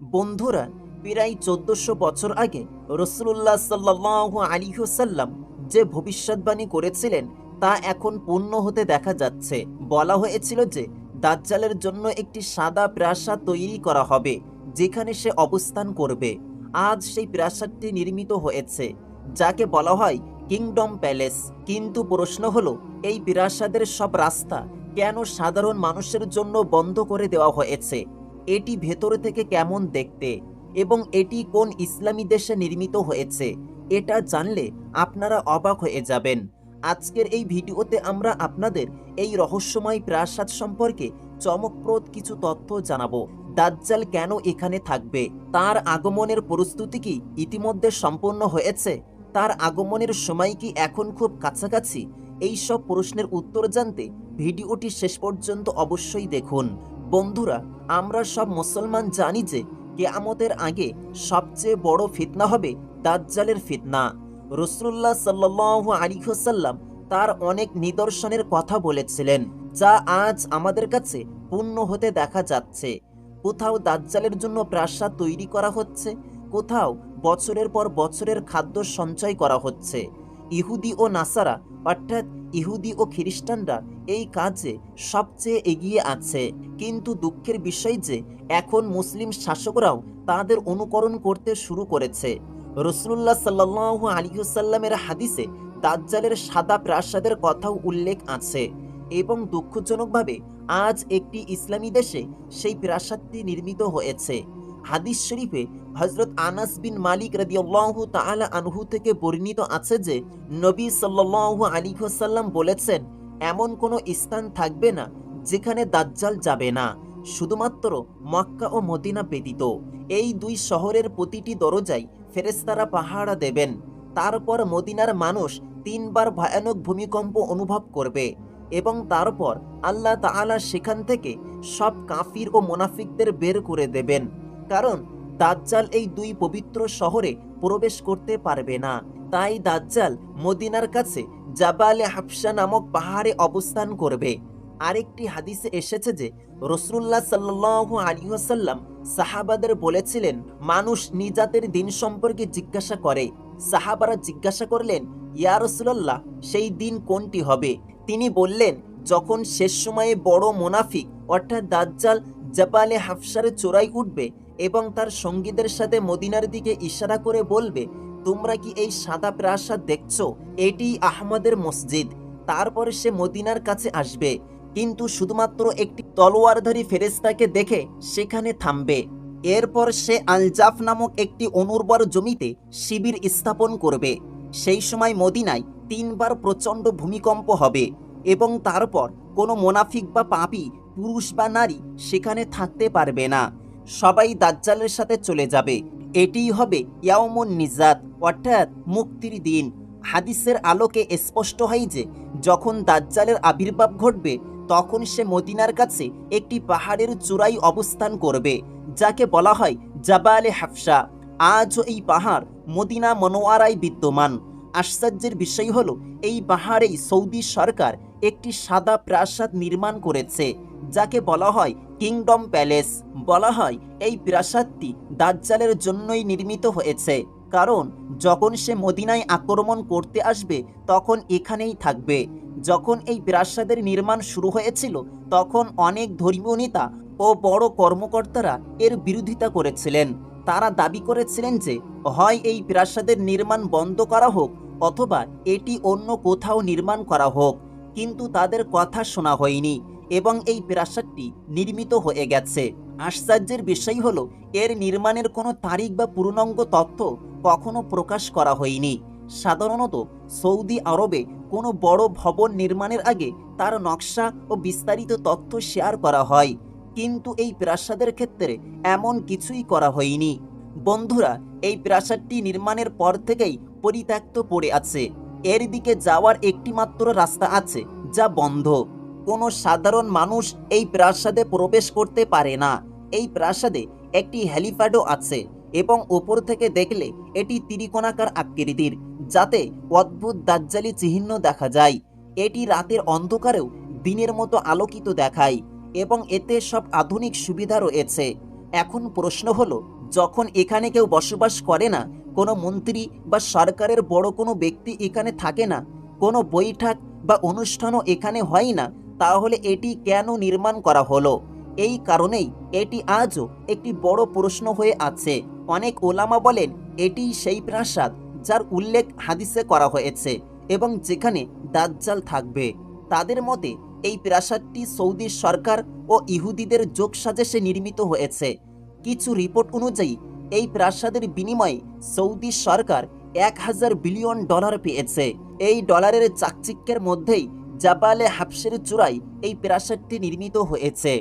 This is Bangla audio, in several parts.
বন্ধুরা, প্রায় চোদ্দশো বছর আগে রসুল্লাহ সাল্লাহ আলিহসাল্লাম যে ভবিষ্যৎবাণী করেছিলেন, তা এখন পূর্ণ হতে দেখা যাচ্ছে। বলা হয়েছিল যে, দাজ্জালের জন্য একটি সাদা প্রাসাদ তৈরি করা হবে, যেখানে সে অবস্থান করবে। আজ সেই প্রাসাদটি নির্মিত হয়েছে, যাকে বলা হয় কিংডম প্যালেস। কিন্তু প্রশ্ন হলো, এই প্রাসাদের সব রাস্তা কেন সাধারণ মানুষের জন্য বন্ধ করে দেওয়া হয়েছে? এটি ভেতরে থেকে কেমন দেখতে এবং এটি কোন ইসলামী দেশে নির্মিত হয়েছে, এটা জানলে আপনারা অবাক হয়ে যাবেন। আজকের এই ভিডিওতে আমরা আপনাদের এই রহস্যময় প্রাসাদ সম্পর্কে চমকপ্রদ কিছু তথ্য জানাব। দাজ্জাল কেন এখানে থাকবে? তার আগমনের প্রস্তুতি কি ইতিমধ্যে সম্পন্ন হয়েছে? তার আগমনের সময় কি এখন খুব কাছাকাছি? এই সব প্রশ্নের উত্তর জানতে ভিডিওটি শেষ পর্যন্ত অবশ্যই দেখুন। বন্ধুরা, আমরা সব মুসলমান জানি যে কেয়ামতের আগে সবচেয়ে বড় ফিতনা হবে দাজ্জালের ফিতনা। রসুল্লাহ সাল্লাহ আলিহসাল্লাম তার অনেক নিদর্শনের কথা বলেছিলেন, যা আজ আমাদের কাছে পূর্ণ হতে দেখা যাচ্ছে। কোথাও দাজ্জালের জন্য প্রাসাদ তৈরি করা হচ্ছে, কোথাও বছরের পর বছরের খাদ্য সঞ্চয় করা হচ্ছে। ইহুদি ও নাসারা, অর্থাৎ ইহুদি ও খ্রিস্টানরা এই কাজে সবচেয়ে এগিয়ে আছে। কিন্তু দুঃখের বিষয় যে, এখন মুসলিম শাসকরাও তাদের অনুকরণ করতে শুরু করেছে। রসুল্লাহ সাল্লাহ আলিহসাল্লামের হাদিসে দাজ্জালের সাদা প্রাসাদের কথাও উল্লেখ আছে এবং দুঃখজনকভাবে আজ একটি ইসলামী দেশে সেই প্রাসাদটি নির্মিত হয়েছে। হাদিস শরীফে হজরত আনাস বিন মালিক রাদিয়াল্লাহু তাআলা আনহু থেকে বর্ণিত আছে যে, নবী সাল্লাল্লাহু আলাইহি ওয়াসাল্লাম বলেছেন, এমন কোনো স্থান থাকবে না যেখানে দাজ্জাল যাবে না। শুধুমাত্র মক্কা ও মদিনা ব্যতীত। এই দুই শহরের প্রতিটি দরজায় ফেরেশতারা পাহারা দেবেন। তারপর মদিনার মানুষ তিনবার ভয়ানক ভূমিকম্প অনুভব করবে এবং তারপর আল্লাহ তাআলা সেখান থেকে সব কাফির ও মোনাফিকদের বের করে দেবেন। কারণ দাজ্জাল এই দুই পবিত্র শহরে প্রবেশ করতে পারবে না। তাই দাজ্জাল মদিনার কাছে জাবালে হাফসা নামক পাহাড়ে অবস্থান করবে। আরেকটি হাদিসে এসেছে যে, রসুল্লাহ সাল্লাহ আলিহাসাল্লাম সাহাবাদের বলেছিলেন, মানুষ নিজাতের দিন সম্পর্কে জিজ্ঞাসা করে। সাহাবারা জিজ্ঞাসা করলেন, ইয়া রসুল্লাহ সেই দিন কোনটি হবে? তিনি বললেন, যখন শেষ সময়ে বড় মোনাফিক, অর্থাৎ দাজ্জাল জাপালে হাফসারে চোরাই উঠবে এবং তার সঙ্গীদের সাথে মদিনার দিকে ইশারা করে বলবে, তোমরা কি এই সাদা প্রাসাদ দেখছ? এটি আহমদের মসজিদ। তারপরে সে মদিনার কাছে আসবে। কিন্তু শুধুমাত্র একটি তলোয়ারধারী ফেরেস্তাকে দেখে সেখানে থামবে। এরপর সে আলজাফ নামক একটি অনুর্বর জমিতে শিবির স্থাপন করবে। সেই সময় মদিনায় তিনবার প্রচণ্ড ভূমিকম্প হবে এবং তারপর কোনো মোনাফিক বা পাপি, পুরুষ বা নারী সেখানে থাকতে পারবে না। সবাই দাজ্জালের সাথে চলে যাবে। এটিই হবে ইয়ামুন নিজাত, অর্থাৎ মুক্তির দিন। হাদিসের আলোকে স্পষ্ট হয় যে, যখন দাজ্জালের আবির্ভাব ঘটবে, তখন সে মদিনার কাছে একটি পাহাড়ের চূড়াই অবস্থান করবে, যাকে বলা হয় জাবালে হাফসা। আজও এই পাহাড় মদিনা মনোয়ারায় বিদ্যমান। আশ্চর্যের বিষয় হলো, এই পাহাড়েই সৌদি সরকার একটি সাদা প্রাসাদ নির্মাণ করেছে, যাকে বলা হয় কিংডম প্যালেস বলা হয়, এই প্রাসাদটি দাজ্জালের জন্যই নির্মিত হয়েছে। কারণ, যখন সে মদিনায় আক্রমণ করতে আসবে, তখন এখানেই থাকবে। যখন এই প্রাসাদের নির্মাণ শুরু হয়েছিল, তখন অনেক ধর্মীয় নেতা ও বড় কর্মকর্তারা এর বিরোধিতা করেছিলেন। তারা দাবি করেছিলেন যে, হয় এই প্রাসাদের নির্মাণ বন্ধ করা হোক, অথবা এটি অন্য কোথাও নির্মাণ করা হোক। কিন্তু তাদের কথা শোনা হয়নি। এবং এই প্রাসাদটি নির্মিত হয়ে গেছে। আশ্চর্যের বিষয় হলো, এর নির্মাণের কোনো তারিখ বা পূর্ণাঙ্গ তথ্য কখনো প্রকাশ করা হয়নি। সাধারণত, সৌদি আরবে কোনো বড় ভবন নির্মাণের আগে তার নকশা ও বিস্তারিত তথ্য শেয়ার করা হয়, কিন্তু এই প্রাসাদের ক্ষেত্রে এমন কিছুই করা হয়নি। বন্ধুরা, এই প্রাসাদটি নির্মাণের পর থেকেই পরিত্যক্ত পড়ে আছে। এর দিকে যাওয়ার একটিমাত্র রাস্তা আছে, যা বন্ধ। কোনো সাধারণ মানুষ এই প্রাসাদে প্রবেশ করতে পারে না। এই প্রাসাদে একটি হেলিপ্যাডও আছে এবং ওপর থেকে দেখলে এটি ত্রিকোণাকার আকৃতির, যাতে অদ্ভুত দাজ্জালি চিহ্ন দেখা যায়। এটি রাতের অন্ধকারেও দিনের মতো আলোকিত দেখায় এবং এতে সব আধুনিক সুবিধা রয়েছে। এখন প্রশ্ন হলো, যখন এখানে কেউ বসবাস করে না, কোনো মন্ত্রী বা সরকারের বড় কোনো ব্যক্তি এখানে থাকে না? কোনো বৈঠক বা অনুষ্ঠানও এখানে হয় না? তাহলে এটি কেন নির্মাণ করা হলো? এই কারণেই এটি আজও একটি বড় প্রশ্ন হয়ে আছে। অনেক ওলামা বলেন, এটি সেই প্রাসাদ যার উল্লেখ হাদিসে করা হয়েছে এবং যেখানে দাজ্জাল থাকবে। তাদের মতে, এই প্রাসাদটি সৌদি সরকার ও ইহুদিদের যোগ সাজেশে নির্মিত হয়েছে। কিছু রিপোর্ট অনুযায়ী, এই প্রাসাদের বিনিময়ে সৌদি সরকার এক হাজার বিলিয়ন ডলার পেয়েছে। এই ডলারের চাকচিক্যের মধ্যেই জাবালে হাফসের চূড়ায় এই প্রাসাদটি নির্মিত হয়েছে।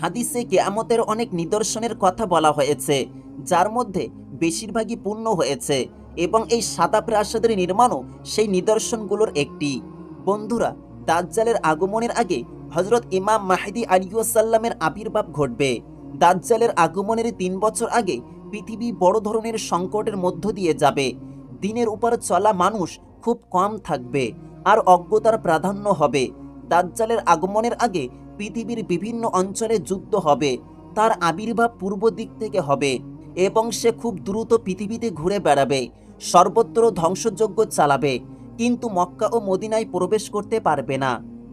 হাদিসে কেয়ামতের অনেক নিদর্শনের কথা বলা হয়েছে, যার মধ্যে বেশিরভাগই পূর্ণ হয়েছে এবং এই সাদা প্রাসাদের নির্মাণও সেই নিদর্শনগুলোর একটি। বন্ধুরা, দাজ্জালের আগমনের আগে হজরত ইমাম মাহিদি আলিউসাল্লামের আবির্ভাব ঘটবে। দাজ্জালের আগমনের তিন বছর আগে পৃথিবী বড় ধরনের সংকটের মধ্য দিয়ে যাবে। দিনের উপর চলা মানুষ খুব কম থাকবে। আর অজ্ঞতার প্রাধান্য হবে। দাজ্জালের আগমনের আগে পৃথিবীর বিভিন্ন অঞ্চলে যুদ্ধ হবে। তার আবির্ভাব পূর্ব দিক থেকে হবে এবং সে খুব দ্রুত পৃথিবীতে ঘুরে বেড়াবে, সর্বত্র ধ্বংসযজ্ঞ চালাবে, কিন্তু মক্কা ও মদিনায় প্রবেশ করতে পারবে না।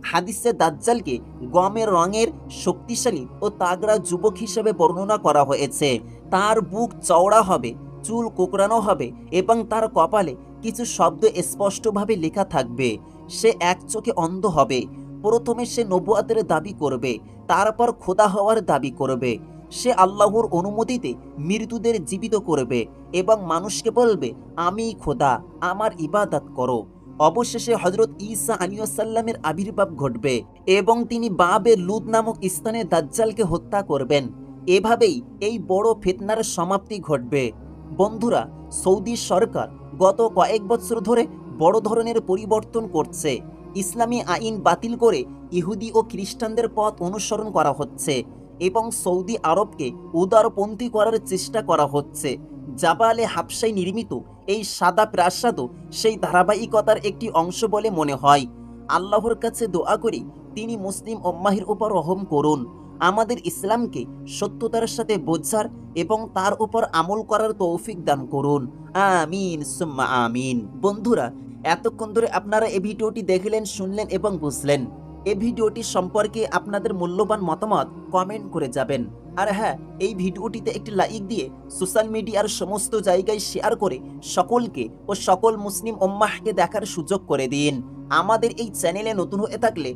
হাদিসে দাজ্জালকে গমের রঙের শক্তিশালী ও তাগড়া যুবক হিসেবে বর্ণনা করা হয়েছে। তার বুক চওড়া হবে, চুল কোকড়ানো হবে এবং তার কপালে কিছু শব্দ স্পষ্টভাবে লেখা থাকবে। সে এক চোখে অন্ধ হবে। প্রথমে সে নবুয়াতের দাবি করবে, তারপর খোদা হওয়ার দাবি করবে। সে আল্লাহর অনুমতিতে মৃত্যুদের জীবিত করবে এবং মানুষকে বলবে, আমি খোদা, আমার ইবাদত করো। অবশেষে হজরত ঈসা আলিয়াসাল্লামের আবির্ভাব ঘটবে এবং তিনি বাবে লুদ নামক স্থানে দাজ্জালকে হত্যা করবেন। এভাবেই এই বড় ফিতনার সমাপ্তি ঘটবে। বন্ধুরা, সৌদি সরকার গত কয়েক বছর ধরে বড় ধরনের পরিবর্তন করছে। ইসলামী আইন বাতিল করে ইহুদি ও খ্রিস্টানদের পথ অনুসরণ করা হচ্ছে এবং সৌদি আরবকে উদারপন্থী করার চেষ্টা করা হচ্ছে। জাবালে হাফসাই নির্মিত এই সাদা প্রাসাদও সেই ধারাবাহিকতার একটি অংশ বলে মনে হয়। আল্লাহর কাছে দোয়া করি তিনি মুসলিম ওম্মাহির উপর রহম করুন। আমাদের ইসলামকে সত্যতার সাথে বোঝার এবং তার উপর আমল করার তৌফিক দান করুন। আমিন, সুম্মা আমিন। বন্ধুরা, এতক্ষণ ধরে আপনারা এই ভিডিওটি দেখলেন, শুনলেন এবং বুঝলেন। এই ভিডিওটি সম্পর্কে আপনাদের মূল্যবান মতামত কমেন্ট করে যাবেন। আর হ্যাঁ এই ভিডিওটিতে একটি লাইক দিয়ে সোশ্যাল মিডিয়ার সমস্ত জায়গায় শেয়ার করে সকলকে ও সকল মুসলিম ওম্মাহকে দেখার সুযোগ করে দিন। আমাদের এই চ্যানেলে নতুন হয়ে থাকলে